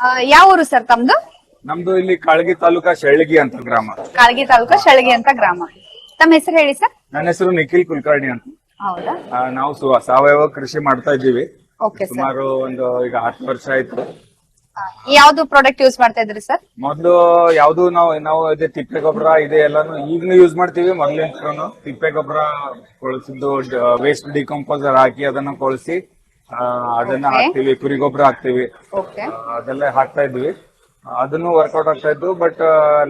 ಆ, ಯಾವ ಊರು ಸರ್ ತಮ್ದು? ನಮ್ದು ಇಲ್ಲಿ ಕಾಳಗಿ ತಾಲೂಕಾ ಶೆಳ್ಗಿ ಅಂತ ಗ್ರಾಮ. ಕಾಳಗಿ ತಾಲೂಕಾ ಶೆಳಗಿ ಅಂತ ಗ್ರಾಮ. ತಮ್ಮ ಹೆಸರು ಹೇಳಿ ಸರ್? ನನ್ನ ಹೆಸರು ನಿಖಿಲ್ ಕುಲಕರ್ಣಿ ಅಂತ. ಹೌದಾ? ಆ, ನಾವು ಸು- ಸಾವಯವ ಕೃಷಿ ಮಾಡ್ತಾ ಇದ್ದೀವಿ. ಓಕೆ ಸರ್ ಸುಮಾರು ಒಂದು ಈಗ ಹತ್ತು ವರ್ಷ ಆಯ್ತು. ಯಾವ್ದು ಪ್ರಾಡಕ್ಟ್ ಯೂಸ್ ಮಾಡ್ತಾ ಇದ್ರಿ ಸರ್? ಮೊದ್ಲು ಯಾವ್ದು ನಾವು ನಾವು ಇದೆ ತಿಪ್ಪೆ ಗೊಬ್ಬರ ಇದೆ ಎಲ್ಲಾನು ಈಗಲೂ ಯೂಸ್ ಮಾಡ್ತೀವಿ. ಮೊದ್ಲಿಂದ ತಿಪ್ಪೆ ಗೊಬ್ಬರ ಕೊಳಸಿದ್ದು ವೇಸ್ಟ್ ಡಿಕಂಪೋಸರ್ ಹಾಕಿ ಅದನ್ನ ಕೊಳಸಿ ಅದನ್ನ. ಹಾಕ್ತಿವಿ ಕುರಿ ಗೊಬ್ಬರ ಹಾಕ್ತಿವಿ ಓಕೆ ಅದೆಲ್ಲ ಹಾಕ್ತಾ ಇದ್ವಿ. ಅದನ್ನು ವರ್ಕೌಟ್ ಆಗ್ತಾ ಇದ್ದು but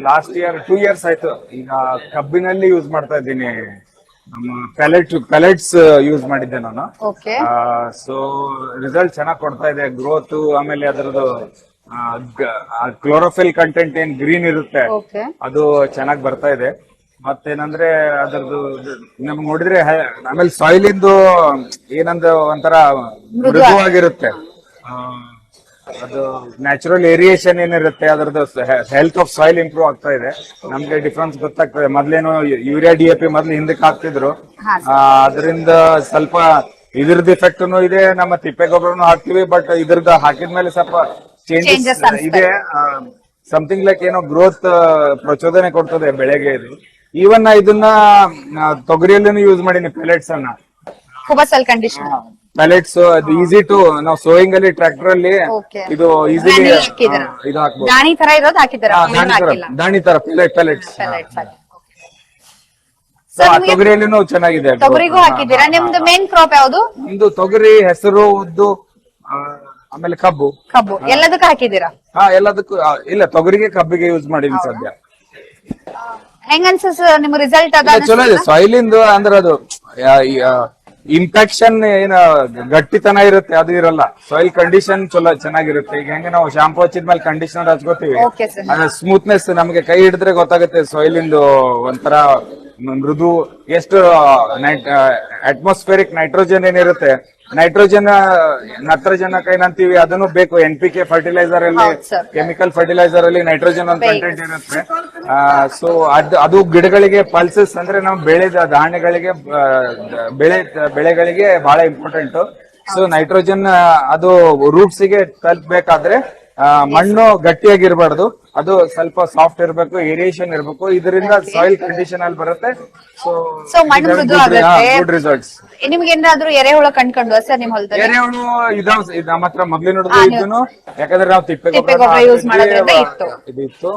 last year two years ಆಯ್ತು. ಈಗ ಕಬ್ಬಿನಲ್ಲಿ ಯೂಸ್ ಮಾಡ್ತಾ ಇದ್ದೀನಿ. ನಮ್ಮ ಪ್ಯಾಲೆಟ್ ಪ್ಯಾಲೆಟ್ಸ್ ಯೂಸ್ ಮಾಡಿದ್ದೆ ನಾನು. ಸೊ ರಿಸಲ್ಟ್ ಚೆನ್ನಾಗಿ ಕೊಡ್ತಾ ಇದೆ. ಗ್ರೋತ್ ಆಮೇಲೆ ಅದರದ್ದು ಕ್ಲೋರೋಫಿಲ್ ಕಂಟೆಂಟ್ ಏನ್ ಗ್ರೀನ್ ಇರುತ್ತೆ ಅದು ಚೆನ್ನಾಗಿ ಬರ್ತಾ ಇದೆ. ಮತ್ತೇನಂದ್ರೆ ಅದರದ್ದು ನಮ್ಗೆ ನೋಡಿದ್ರೆ ಹೆ- ಆಮೇಲೆ ಸಾಯಿಲ್ ಇಂದು ಏನಂದ ಒಂಥರ ಮೃದುವಾಗಿರುತ್ತೆ. ಆ, ಅದು ನ್ಯಾಚುರಲ್ ಏರಿಯೇಷನ್ ಏನಿರುತ್ತೆ ಅದರದ್ದು ಹೆಲ್ತ್ ಆಫ್ ಸಾಯಿಲ್ ಇಂಪ್ರೂವ್ ಆಗ್ತಾ ಇದೆ. ನಮ್ಗೆ ಡಿಫ್ರೆನ್ಸ್ ಗೊತ್ತಾಗ್ತದೆ. ಮೊದ್ಲೇನು ಯೂರಿಯಾ ಡಿ ಎ ಪಿ ಮೊದ್ಲು ಹಿಂದಕ್ಕೆ ಹಾಕ್ತಿದ್ರು. ಹಾ, ಅದರಿಂದ ಸ್ವಲ್ಪ ಇದ್ರದ್ದು ಎಫೆಕ್ಟ್ನು ಇದೆ ನಮ್ಮ ತಿಪ್ಪೆ ಗೊಬ್ಬರನು ಹಾಕ್ತಿವಿ ಬಟ್ ಇದ್ರದ್ದು ಹಾಕಿದ್ಮೇಲೆ ಸ್ವಲ್ಪ Changes ಚೇಂಜಸ್ ಅನ್ಸ್ತದೆ. ಇದೆ. ಸಮಥಿಂಗ್ ಲೈಕ್ ಏನೋ ಗ್ರೋತ್ ಪ್ರಚೋದನೆ ಕೊಡ್ತದೆ ಬೆಳೆಗೆ ಇದು. ಈವನ್ ಇದನ್ನ ತೊಗರಿಯಲ್ಲೂ ಯೂಸ್ ಮಾಡೀನಿ ಪ್ಯಾಲೆಟ್ಸ್ ಅನ್ನ. ಸೆಲ್ ಕಂಡೀಷನ್ ಪೆಲೆಟ್ಸ್ ಅದು ಈಸಿ ಟು ನಾವು ಸೋಯಿಂಗ್ ಅಲ್ಲಿ ಟ್ರ್ಯಾಕ್ಟರ್ ಅಲ್ಲಿ Okay. ಇದು ಈಸಿಲಿ ದಾಣಿ ಹಾಕಿದ್ದೀರ? ಇದು ಹಾಕ್ಬೋದು. ದಾಣಿ ತರ ಇರೋದು ಹಾಕಿದ್ದಾರೆ? ಹಾ, ದಾಣಿ ತರ ದಾಣಿ ತರ ಪೆಲೆಟ್ ಪೆಲೆಟ್ಸ್ ಸರ್ ನಿಮ್ಗೆ ಚೆನ್ನಾಗಿದೆ. ತೊಗರಿಗೂ ಹಾಕಿದ್ದೀರಾ? ನಿಮ್ದು ಮೇನ್ ಕ್ರಾಪ್ ಯಾವುದು? ನಿಮ್ದು ತೊಗರಿ ಹೆಸರು ಉದ್ದು ಆ, ಆಮೇಲೆ ಕಬ್ಬು. ಕಬ್ಬು. ಎಲ್ಲದಕ್ಕೂ ಹಾಕಿದ್ದೀರಾ? ಹಾ ಎಲ್ಲದಕ್ಕೂ ಆ, ಇಲ್ಲ ತೊಗರಿಗೆ ಕಬ್ಬಿಗೆ ಯೂಸ್ ಮಾಡಿದೀನಿ ಸದ್ಯ. ಹೆಂಗ ಅನ್ಸ ನಿಮ್ ರಿಸಲ್ಟ್ ಅದ ಇಲ್ಲ, ಚಲೋ ಇದೆ. ಸಾಯಿಲ್ ಇಂದು ಅಂದ್ರೆ ಅದು ಇನ್ಫೆಕ್ಷನ್ ಏನ ಗಟ್ಟಿತನ ಇರುತ್ತೆ ಅದು ಇರಲ್ಲ. ಸಾಯಿಲ್ ಕಂಡೀಷನ್ ಚಲೋ ಚೆನ್ನಾಗಿರುತ್ತೆ. ಈಗ ಹೆಂಗೆ ನಾವು ಶಾಂಪೂ ಹಚ್ಚಿದ್ಮೇಲೆ ಕಂಡೀಷನರ್ ಹಚ್ಕೋತೀವಿ. ಅದ್ರ ಸ್ಮೂತ್ನೆಸ್ ನಮಗೆ ಕೈ ಹಿಡಿದ್ರೆ ಗೊತ್ತಾಗುತ್ತೆ ಸಾಯಿಲ್ ಇಂದು ಒಂಥರ ಮೃದು ಎಷ್ಟು ಅಟ್ಮಾಸ್ಫಿಯರಿಕ್ ನೈಟ್ರೋಜನ್ ಏನಿರುತ್ತೆ. ನೈಟ್ರೋಜನ್ ನತ್ರಜನಕ ಏನಂತೀವಿ ಅದನ್ನು ಬೇಕು. ಎನ್ ಪಿ ಕೆ ಫರ್ಟಿಲೈಸರ್ ಅಲ್ಲಿ ಹೌದು sir. ಕೆಮಿಕಲ್ ಫರ್ಟಿಲೈಸರ್ ಅಲ್ಲಿ ನೈಟ್ರೋಜನ್ ಅಂತ ಕಂಟೆಂಟ್ ಇರುತ್ತೆ. ಸೊ ಅದ್, ಅದು ಗಿಡಗಳಿಗೆ ಪಲ್ಸಸ್ ಅಂದ್ರೆ ನಾವು ಬೆಳೆದ ಧಾನ್ಯಗಳಿಗೆ ಬೆಳೆ, ಬೆಳೆಗಳಿಗೆ ಬಹಳ ಇಂಪಾರ್ಟೆಂಟ್ ಸೊ ನೈಟ್ರೋಜನ್ ಅದು ರೂಟ್ಸ್ಗೆ ತಲುಪಬೇಕಾದ್ರೆ ಮಣ್ಣು ಗಟ್ಟಿಯಾಗಿರ್ಬಾರ್ದು. ಅದು ಸ್ವಲ್ಪ ಸಾಫ್ಟ್ ಇರಬೇಕು ಏರಿಯೇಷನ್ ಇರಬೇಕು. ಇದರಿಂದ ಸಾಯಿಲ್ ಕಂಡೀಷನ್ ಅಲ್ಲಿ ಬರುತ್ತೆ. ಸೊ ಸೊ ಮಣ್ಣು ಮೃದು ಆಗುತ್ತೆ. ಗುಡ್ ರಿಸಲ್ಟ್ಸ್ ನಿಮ್ಗೆ ಏನಾದ್ರು ಎರೆಹುಳ ಕಂಡ್ಕೊಂಡು ಸರ್ ನಿಮ್ ಹೊಲದಲ್ಲಿ? ಎರೆಹುಳು ಇದಾವ್ ಇದ್ ನಮ್ಮ ಹತ್ರ ಮೊದ್ಲೇ ನೋಡಿದ್ರೆ ಇದನ್ನು ಯಾಕಂದ್ರೆ ನಾವು ತಿಪ್ಪೆ ತಿಪ್ಪೆ ಗೊಬ್ಬರ ಯೂಸ್ ಮಾಡೋದ್ರಿಂದ ಇತ್ತು. ಇದಿತ್ತು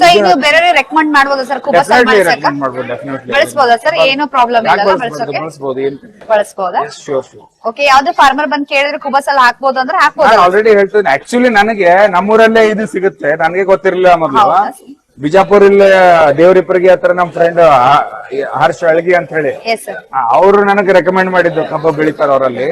ಸೊ ಇದು ಬೇರೆ ರೆಕಮೆಂಡ್ ಮಾಡ್ಬೋದಾ ಸರ್? ಕುಬಸಲ್ ಡೆಫಿನೆಟ್ಲಿ ಬಳಸಕ ರೆಕಮೆಂಡ್ ಮಾಡ್ಬೋದು ಡೆಫಿನೆಟ್ಲಿ ಬಳಸ್ಬೋದಾ ಸರ್? ಏನು ಪ್ರಾಬ್ಲಮ್ ಇಲ್ಲ ಬಳಸೋಕೆ? ಬಳಸ್ಬೋದು ಏನ್ ಬಳಸ್ಬೋದಾ? ಶೋರ್ ಶೋರ್ ಓಕೆ ಯಾವ್ದು ಫಾರ್ಮರ್ ಬಂದ್ ಕೇಳಿದ್ರೆ ಕುಬಸಲ್ ಹಾಕ್ಬೋದು ಅಂದ್ರೆ ನಾನು ಹಾಕ್ಬೋದಾ ಆಲ್ರೆಡಿ ಹೇಳ್ತೇನೆ. ಆಕ್ಚುಲಿ ನನಗೆ ನಮ್ಮೂರಲ್ಲೇ ಇದು ಸಿಗುತ್ತೆ. ನನಗೆ ಗೊತ್ತಿರಲಿಲ್ಲ ಮೊದಲು? ಬಿಜಾಪುರ ಇಲ್ಲ ದೇವರಿಪ್ಪರಿಗೆ ಹತ್ರ ನಮ್ ಫ್ರೆಂಡ್ ಹರ್ಷ ಅಳಗಿ ಅಂತ ಹೇಳಿ ಎಸ್ ಸರ್ ಅವರು ನನಗೆ ರೆಕಮೆಂಡ್ ಮಾಡಿದ್ದು ಕಬ್ಬ ಬೆಳಿತಾರ ಅವರಲ್ಲಿ.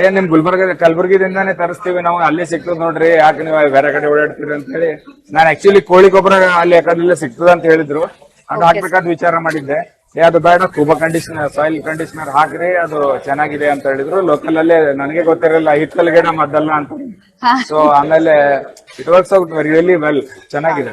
ಏ ನಿಮ್ ಗುಲ್ಬರ್ಗ ಕಲಬುರ್ಗಿದಿಂದಾನೇ ತರಿಸ್ತೀವಿ ನಾವು. ಅಲ್ಲೇ ಸಿಕ್ತದ ನೋಡ್ರಿ. ಯಾಕೆ ನೀವು ಬೇರೆ ಕಡೆ ಓಡಾಡ್ತೀರಿ ಅಂತ ಹೇಳಿ ನಾನು ಆಕ್ಚುಲಿ ಕೋಳಿ ಗೊಬ್ಬರ ಅಲ್ಲಿ ಯಾಕಂದ್ರೆ ಸಿಗ್ತದ ಅಂತ ಹೇಳಿದ್ರು. ಅದು ಹಾಕ್ಬೇಕಾದ ವಿಚಾರ ಮಾಡಿದ್ದೆ. ಅದು ಬೇಡ ಕೂಬ ಕಂಡೀಷನರ್ ಸಾಯಿಲ್ ಕಂಡೀಷನರ್ ಹಾಕ್ರಿ ಅದು ಚೆನ್ನಾಗಿದೆ ಅಂತ ಹೇಳಿದ್ರು. ಲೋಕಲ್ ಅಲ್ಲೇ ನನಗೆ ಗೊತ್ತಿರಲಿಲ್ಲ ಹಿತ್ತಲ್ ಗಿಡ ಮದ್ದಲ್ಲ ಅಂತ. ಸೊ ಆಮೇಲೆ it works out really well ಚೆನ್ನಾಗಿದೆ.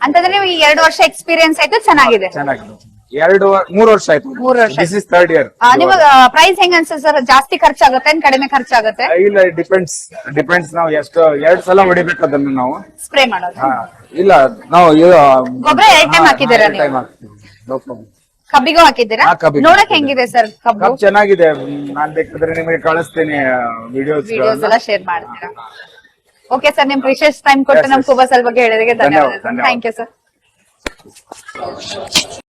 ಅಂತಂದ್ರೆ ನೀವು ಈ ಎರಡು ವರ್ಷ ಎಕ್ಸ್ಪೀರಿಯನ್ಸ್ ಆಯ್ತು ಚೆನ್ನಾಗಿದೆ. ಚೆನ್ನಾಗಿದೆ. ಎರಡು ಮೂರು ವರ್ಷ ಆಯ್ತು. ಮೂರು ವರ್ಷ ದಿಸ್ ಇಸ್ ಥರ್ಡ್ ಇಯರ್ ನಿಮಗ ಪ್ರೈಸ್ ಹೆಂಗ ಅನ್ಸುತ್ತೆ ಸರ್? ಜಾಸ್ತಿ ಖರ್ಚಾಗುತ್ತೆ ಏನ್ ಕಡಿಮೆ ಖರ್ಚಾಗುತ್ತೆ? ಇಲ್ಲ ಡಿಪೆಂಡ್ಸ್ ಡಿಪೆಂಡ್ಸ್ ನಾವು ಎಷ್ಟು ಎರಡ್ ಸಲ ಹೊಡಿಬೇಕು ಅದನ್ನ ನಾವು. ಸ್ಪ್ರೇ ಮಾಡೋದು. ಇಲ್ಲ ನಾವು ಗೊಬ್ಬರ ಎರಡ್ ಟೈಮ್ ಹಾಕಿದ್ದೀರಾ ನೀವು? ಕಬ್ಬಿಗೂ ಹಾಕಿದ್ದೀರಾ? ಹಾ, ಕಬ್ಬಿಗೂ ನೋಡಕ್. ಹೆಂಗಿದೆ ಸರ್ ಕಬ್ಬು? ಚೆನ್ನಾಗಿದೆ. ಮ್, ನಾನ್ ಬೇಕಾದ್ರೆ ನಿಮಗೆ ಕಳಿಸ್ತೇನೆ ವಿಡಿಯೋಸ್ ವಿಡಿಯೋಸ್ ಎಲ್ಲ ಶೇರ್ ಮಾಡ್ತೀರಾ? ಓಕೆ ಸರ್ ನಿಮ್ ಪ್ರಿಷಿಯಸ್ ಟೈಮ್ ಕೊಟ್ಟು Yes, ನಮ್ yes. ಕುಬಸಲ್ ಬಗ್ಗೆ ಹೇಳಿದ್ರೆ ಧನ್ಯವಾದ, ಧನ್ಯವಾದ. ಧನ್ಯವಾದ. Thank you sir